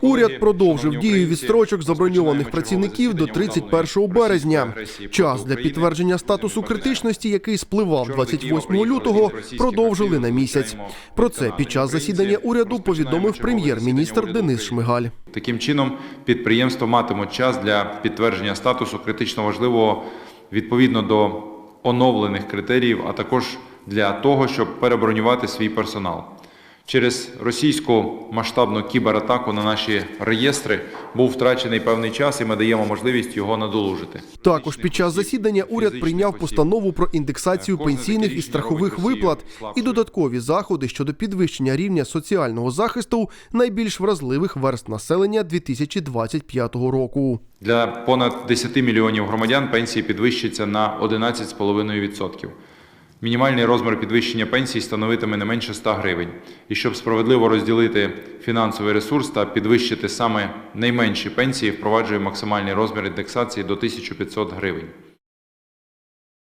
Уряд продовжив дію відстрочок заброньованих працівників до чергове засідання 31 березня. Час для підтвердження статусу критичності, який спливав Вчора до 28 лютого, продовжили на місяць. Про це під час засідання уряду повідомив прем'єр-міністр Денис Шмигаль. Таким чином, підприємства матимуть час для підтвердження статусу критично важливого відповідно до оновлених критеріїв, а також для того, щоб перебронювати свій персонал. Через російську масштабну кібератаку на наші реєстри був втрачений певний час, і ми даємо можливість його надолужити. Також під час засідання уряд прийняв постанову про індексацію пенсійних і страхових виплат і додаткові заходи щодо підвищення рівня соціального захисту найбільш вразливих верст населення 2025 року. Для понад 10 мільйонів громадян пенсії підвищаться на 11,5%. Мінімальний розмір підвищення пенсій становитиме не менше 100 гривень. І щоб справедливо розділити фінансовий ресурс та підвищити саме найменші пенсії, впроваджує максимальний розмір індексації до 1500 гривень.